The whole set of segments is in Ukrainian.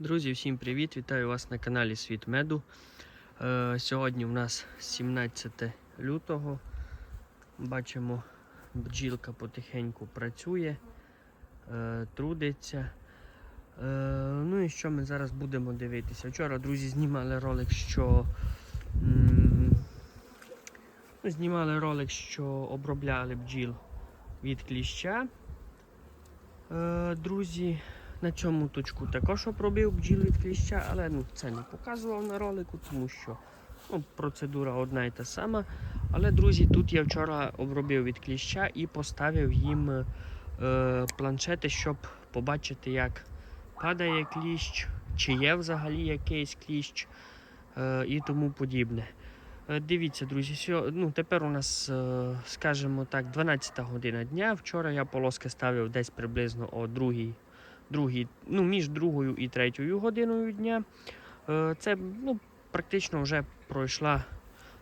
Друзі, всім привіт! Вітаю вас на каналі Світ Меду. Е, сьогодні у нас 17 лютого. Бачимо, бджілка потихеньку працює, е, трудиться. Е, ну і що ми зараз будемо дивитися? Вчора, друзі, знімали ролик, що ну, знімали ролик, що обробляли бджіл від кліща. Друзі, на цьому точку також обробив бджіл від кліща, але ну, це не показував на ролику, тому що ну, процедура одна і та сама. Але, друзі, тут я вчора обробив від кліща і поставив їм е, планшети, щоб побачити, як падає кліщ, чи є взагалі якийсь кліщ е, і тому подібне. Е, Дивіться, друзі, ну, тепер у нас, е, скажімо так, 12 година дня. Вчора я полоски ставив десь приблизно о другій, другій, ну, між другою і третьою годиною дня. Е, Це ну, практично вже пройшла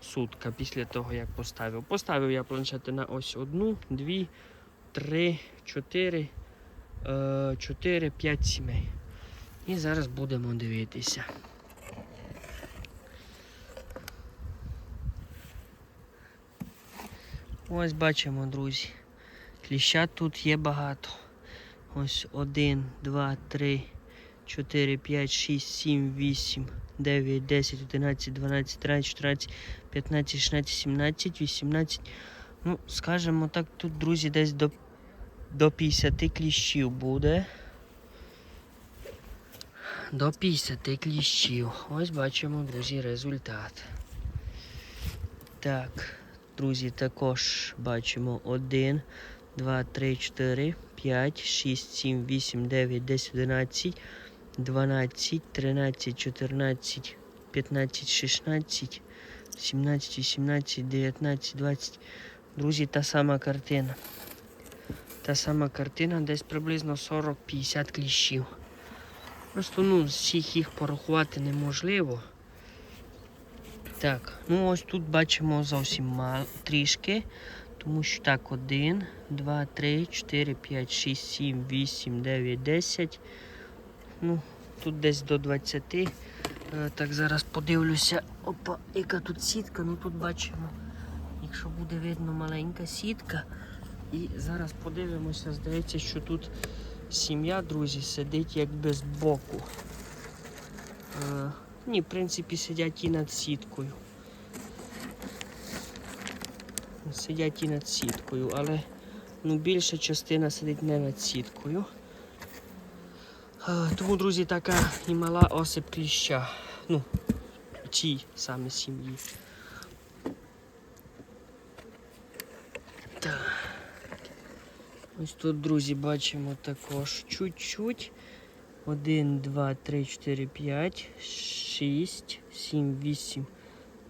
сутка після того, як поставив. Поставив я планшети на ось одну, дві, три, чотири, е, чотири, п'ять сімей. І зараз будемо дивитися. Ось бачимо, друзі. Кліща тут є багато. Ось 1, 2, 3, 4, 5, 6, 7, 8, 9, 10, 11, 12, 13, 14, 15, 16, 17, 18. Ну, скажімо так, тут, друзі, десь до, до 50 кліщів буде. До 50 кліщів. Ось бачимо, друзі, результат. Так. Друзі, також бачимо 1, 2, 3, 4, 5, 6, 7, 8, 9, 10, 11, 12, 13, 14, 15, 16, 17, 18, 19, 20. Друзі, та сама картина. Та сама картина, десь приблизно 40-50 кліщів. Просто ну, всіх їх порахувати неможливо. Так, ну ось тут бачимо зовсім трішки. Тому що так, 1, 2, 3, 4, 5, 6, 7, 8, 9, 10. Ну, тут десь до 20. Е, Так, зараз подивлюся. Опа, яка тут сітка. Ну тут бачимо, якщо буде видно маленька сітка. І зараз подивимося, здається, що тут сім'я, друзі, сидить якби з боку. Е, ні, в принципі, сидять і над сіткою. Сидять і над сіткою, але ну, більша частина сидить не над сіткою. Тому, друзі, така і мала осип кліща. Ну, цій саме сім'ї. Так. Ось тут, друзі, бачимо також чуть-чуть. 1, 2, 3, 4, 5, 6, 7, 8,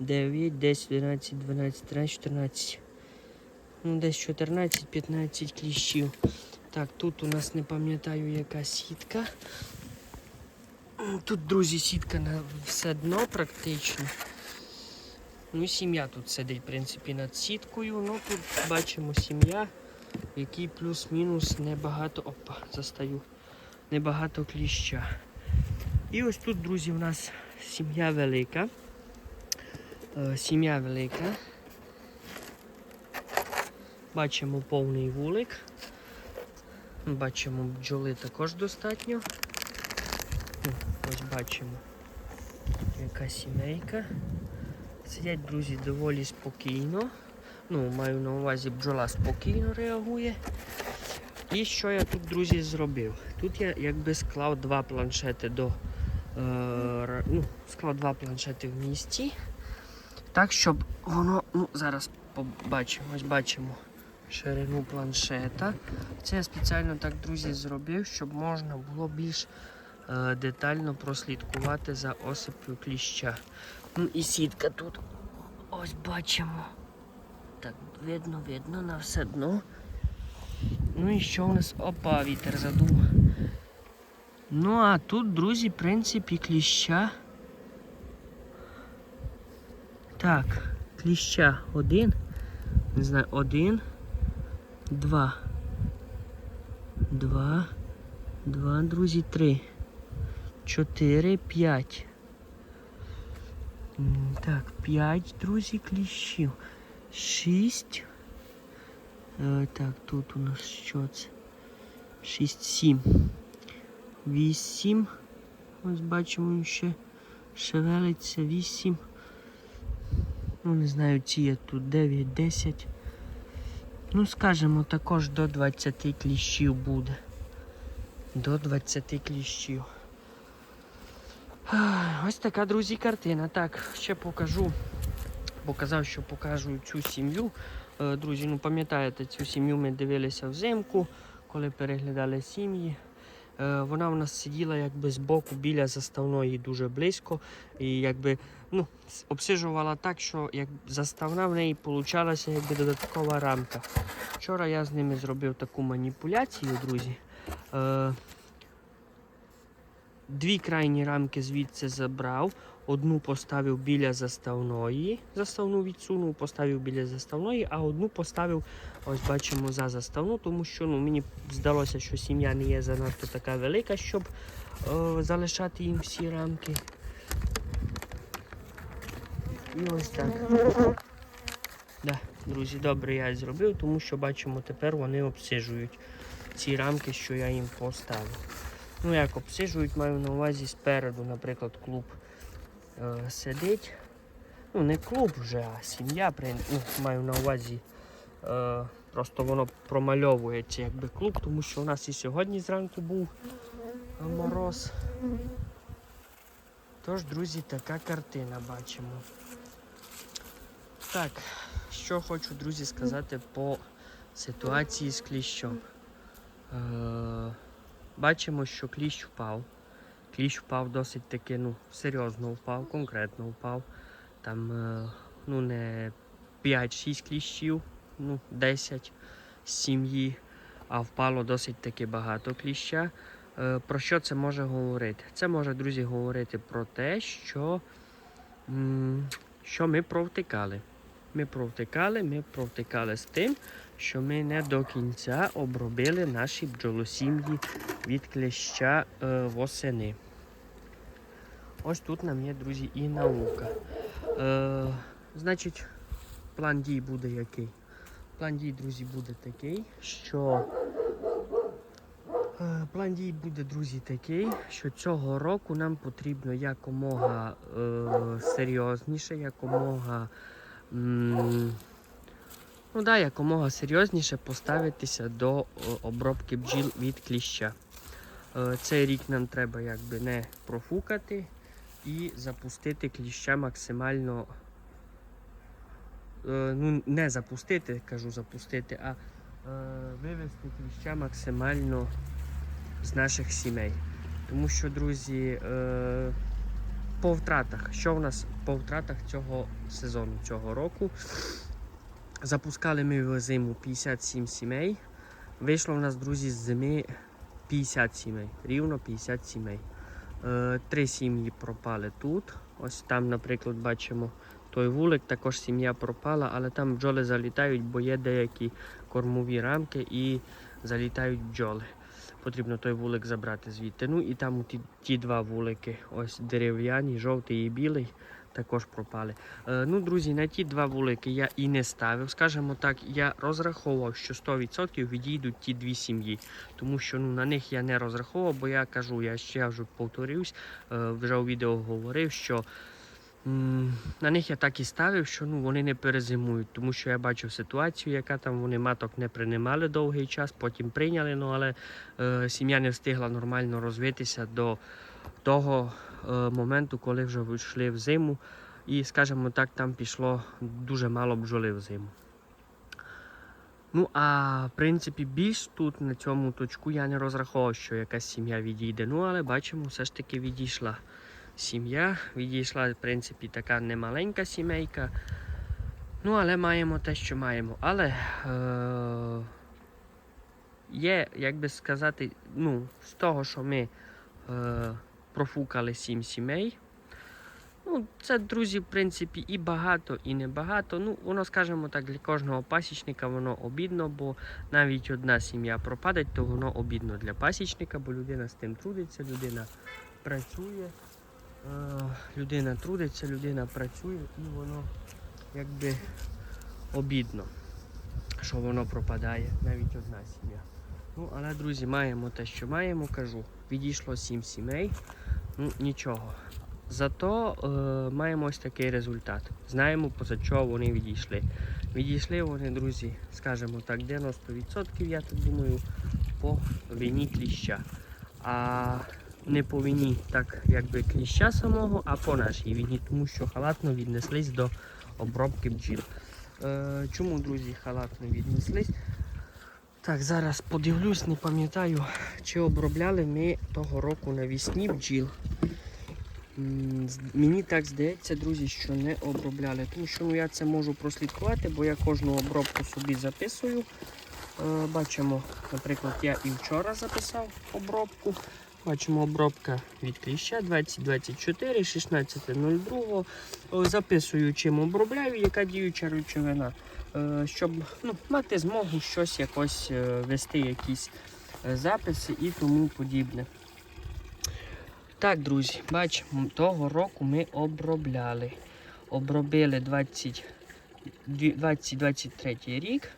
9, 10, 11, 12, 13, 14. Ну, десь 14-15 кліщів. Так, тут у нас не пам'ятаю яка сітка. Тут, друзі, сітка на все дно практично. Ну сім'я тут сидить, в принципі, над сіткою. Ну тут бачимо сім'я, в якій плюс-мінус небагато. Опа, застаю небагато кліща. І ось тут, друзі, у нас сім'я велика. Е, Сім'я велика. Бачимо повний вулик. Бачимо бджоли також достатньо. Ось бачимо, яка сімейка. Сидять, друзі, доволі спокійно. Ну, маю на увазі бджола спокійно реагує. І що я тут, друзі, зробив? Тут я якби склав два планшети до. Е, ну, склав два планшети в місті. Так, щоб воно. Ну, зараз побачимо, ось бачимо ширину планшета. Це я спеціально так, друзі, зробив, щоб можна було більш е, детально прослідкувати за осипою кліща. Ну і сітка тут. Ось бачимо. Так, видно, видно на все дно. Ну і що у нас? Опа, вітер задув. Ну, а тут, друзі, в принципі, кліща. Так, кліща один. Не знаю, один. Два. Два. Два, друзі, три. 4, 5. Так, 5, друзі, кліщів. 6. Е, так, тут у нас що це? 6, 7. 8. Ось бачимо ще шевелиться 8. Ну, не знаю, ці є тут 9, 10. Ну, скажімо, також до 20 кліщів буде. До 20 кліщів. Ось така, друзі, картина. Так, ще покажу. Показав, що покажу цю сім'ю. Е, Друзі, ну пам'ятаєте, цю сім'ю ми дивилися взимку, коли переглядали сім'ї. Е, Вона в нас сиділа якби збоку біля заставної дуже близько. І якби ну, обсижувала так, що як заставна в неї получалася якби додаткова рамка. Вчора я з ними зробив таку маніпуляцію, друзі. Е, Дві крайні рамки звідси забрав, одну поставив біля заставної, заставну відсунув, поставив біля заставної, а одну поставив, ось бачимо, за заставну, тому що ну, мені здалося, що сім'я не є занадто така велика, щоб е, залишати їм всі рамки. І ось так. Да, друзі, добре я зробив, тому що бачимо, тепер вони обсижують ці рамки, що я їм поставив. Ну, як обсижують, маю на увазі спереду, наприклад, клуб е, сидить. Ну, не клуб вже, а сім'я. Ну, маю на увазі. Е, просто воно промальовується якби клуб, тому що у нас і сьогодні зранку був е, мороз. Тож, друзі, така картина бачимо. Так, що хочу, друзі, сказати по ситуації з кліщом. Е, бачимо, що кліщ впав. Кліщ впав досить таки, ну, серйозно впав, конкретно впав. Там, е, ну, не 5-6 кліщів, ну, 10 з сім'ї, а впало досить таки багато кліща. Е, Про що це може говорити? Це може, друзі, говорити про те, що, м, що ми провтикали. Ми провтикали, ми провтикали з тим, що ми не до кінця обробили наші бджолосім'ї від клеща е, восени. Ось тут нам є, друзі, і наука. Е, значить, план дій буде який? План дій, друзі, буде такий, що е, план дій буде, друзі, такий, що цього року нам потрібно якомога е, серйозніше, якомога. Ну да, якомога серйозніше поставитися до е, обробки бджіл від кліща. Е, Цей рік нам треба якби не профукати і запустити кліща максимально. е, Ну, не запустити, кажу запустити, а вивести кліща максимально з наших сімей. Тому що, друзі, по втратах, що в нас по втратах цього сезону, цього року? Запускали ми в зиму 57 сімей. Вийшло в нас, друзі, з зими 50 сімей. Рівно 50 сімей. Е, Три сім'ї пропали тут. Ось там, наприклад, бачимо той вулик, також сім'я пропала, але там бджоли залітають, бо є деякі кормові рамки і залітають бджоли. Потрібно той вулик забрати звідти. Ну і там ті, ті два вулики, ось дерев'яні, жовтий і білий, також пропали. Е, ну, друзі, на ті два вулики я і не ставив. Скажімо так, я розраховував, що 100% відійдуть ті дві сім'ї. Тому що ну, на них я не розраховував, бо я кажу, я ще вже повторюсь, е, вже у відео говорив, що на них я так і ставив, що ну, вони не перезимують, тому що я бачив ситуацію, яка там вони маток не приймали довгий час, потім прийняли, ну, але е, сім'я не встигла нормально розвитися до того е, моменту, коли вже вийшли в зиму. І, скажімо так, там пішло дуже мало бджоли в зиму. Ну, а в принципі, більш тут на цьому точку я не розраховував, що якась сім'я відійде. Ну, але бачимо, все ж таки відійшла сім'я. Відійшла, в принципі, така немаленька сімейка. Ну, але маємо те, що маємо. Але е- є, як би сказати, ну, з того, що ми е- профукали сім сімей. Ну, це, друзі, в принципі, і багато, і небагато. Ну, воно, скажімо так, для кожного пасічника воно обідно, бо навіть одна сім'я пропаде, то воно обідно для пасічника, бо людина з тим трудиться, людина працює, людина трудиться, людина працює і воно якби обідно, що воно пропадає, навіть одна сім'я. Ну, але, друзі, маємо те, що маємо, кажу. Відійшло сім сімей. Ну, нічого. Зато е, маємо ось такий результат. Знаємо, поза чого вони відійшли. Відійшли вони, друзі, скажімо так, 90%, я так думаю, по вині кліща. А не по вині, так якби кліща самого, а по нашій вині, тому що халатно віднеслись до обробки бджіл. Е, чому, друзі, халатно віднеслись? Так, зараз подивлюсь, не пам'ятаю, чи обробляли ми того року навісні бджіл. Мені так здається, друзі, що не обробляли. Тому що ну, я це можу прослідкувати, бо я кожну обробку собі записую. Е, бачимо, наприклад, я і вчора записав обробку. Бачимо обробка від кліща 2024, 16.02. Е, Записую, чим обробляю, яка діюча речовина. Е, щоб ну, мати змогу щось якось е, вести, якісь записи і тому подібне. Так, друзі, бачимо, того року ми обробляли. Обробили 20, 2023 рік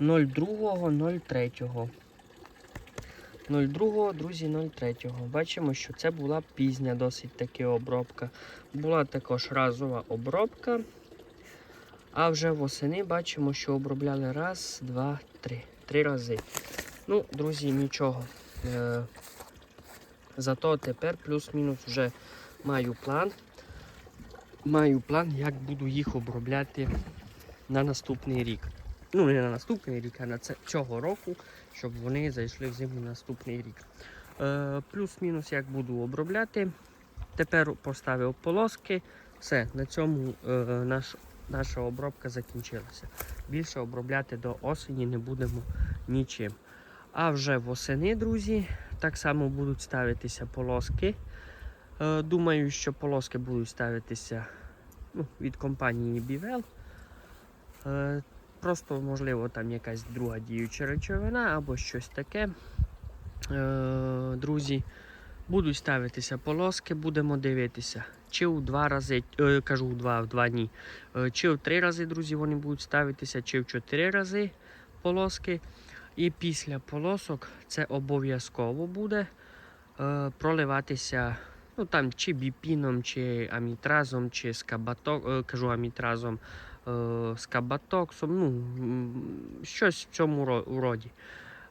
02.03. 02, друзі, 03. Бачимо, що це була пізня досить таки обробка. Була також разова обробка. А вже восени бачимо, що обробляли раз, два, три. Три рази. Ну, друзі, нічого. Е, Зато тепер плюс-мінус вже маю план. Маю план, як буду їх обробляти на наступний рік. Ну, не на наступний рік, а на це, цього року, щоб вони зайшли в зиму наступний рік. Е, плюс-мінус як буду обробляти. Тепер поставив полоски. Все, на цьому е, наш, наша обробка закінчилася. Більше обробляти до осені не будемо нічим. А вже восени, друзі, так само будуть ставитися полоски. Е, думаю, що полоски будуть ставитися ну, від компанії Bivel. Е, просто, можливо, там якась друга діюча речовина або щось таке. Е, друзі, будуть ставитися полоски, будемо дивитися. Чи у два рази, е, кажу у два, в два ні. Е, чи в три рази, друзі, вони будуть ставитися, чи в чотири рази полоски. І після полосок це обов'язково буде проливатися ну, там, чи біпіном, чи амітразом, чи скабаток, кажу амітразом, е, кабатоксом, ну, щось в цьому уроді. роді.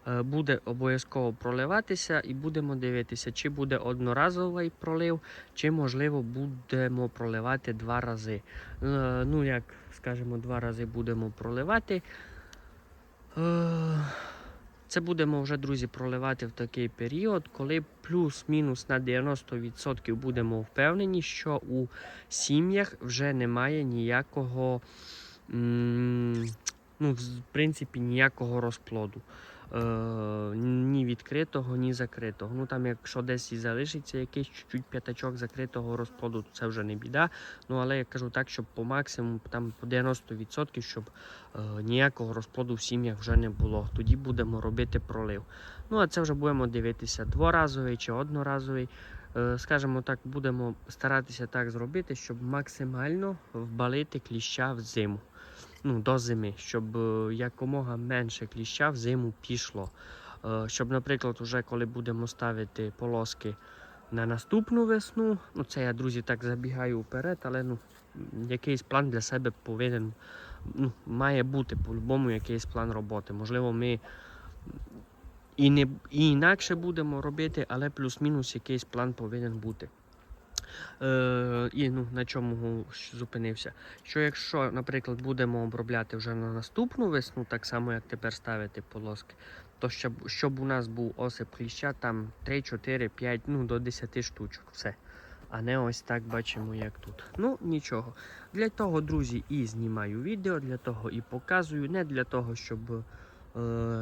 Е, буде обов'язково проливатися і будемо дивитися, чи буде одноразовий пролив, чи можливо будемо проливати два рази. Е, ну, як скажімо, два рази будемо проливати. Це будемо вже, друзі, проливати в такий період, коли плюс-мінус на 90% будемо впевнені, що у сім'ях вже немає ніякого, ну, в принципі, ніякого розплоду. Е, ні відкритого, ні закритого. Ну там, якщо десь і залишиться якийсь чуть-чуть п'ятачок закритого розплоду, то це вже не біда. Ну але я кажу так, щоб по максимуму там по 90%, щоб е, ніякого розплоду в сім'ях вже не було. Тоді будемо робити пролив. Ну а це вже будемо дивитися дворазовий чи одноразовий. Е, скажімо так, будемо старатися так зробити, щоб максимально вбалити кліща в зиму. Ну, до зими, щоб е, якомога менше кліща в зиму пішло. Е, щоб, наприклад, уже коли будемо ставити полоски на наступну весну, ну це я, друзі, так забігаю вперед, але ну, якийсь план для себе повинен, ну, має бути по-любому якийсь план роботи. Можливо, ми і, не, і інакше будемо робити, але плюс-мінус якийсь план повинен бути. Е, і ну, на чому зупинився. Що якщо, наприклад, будемо обробляти вже на наступну весну, так само як тепер ставити полоски, то щоб, щоб у нас був осип кліща там 3, 4, 5, ну до 10 штучок. Все. А не ось так бачимо, як тут. Ну, нічого. Для того, друзі, і знімаю відео, для того і показую. Не для того, щоб е,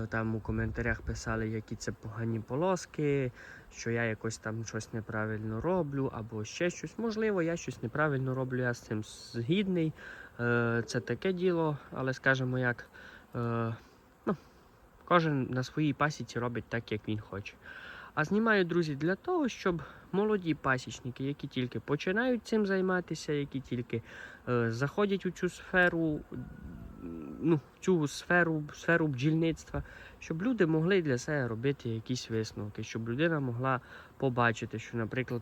там у коментарях писали, які це погані полоски, що я якось там щось неправильно роблю, або ще щось. Можливо, я щось неправильно роблю, я з цим згідний. Е, це таке діло, але скажімо як. Е, ну, кожен на своїй пасіці робить так, як він хоче. А знімаю, друзі, для того, щоб молоді пасічники, які тільки починають цим займатися, які тільки е, заходять у цю сферу, ну, цю сферу, сферу бджільництва, щоб люди могли для себе робити якісь висновки, щоб людина могла побачити, що, наприклад,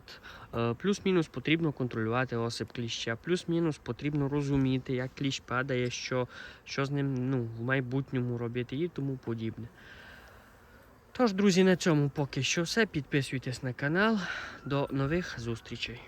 е, плюс-мінус потрібно контролювати осип кліща, плюс-мінус потрібно розуміти, як кліщ падає, що, що з ним ну, в майбутньому робити і тому подібне. Тож, друзі, на цьому поки що все. Підписуйтесь на канал. До нових зустрічей.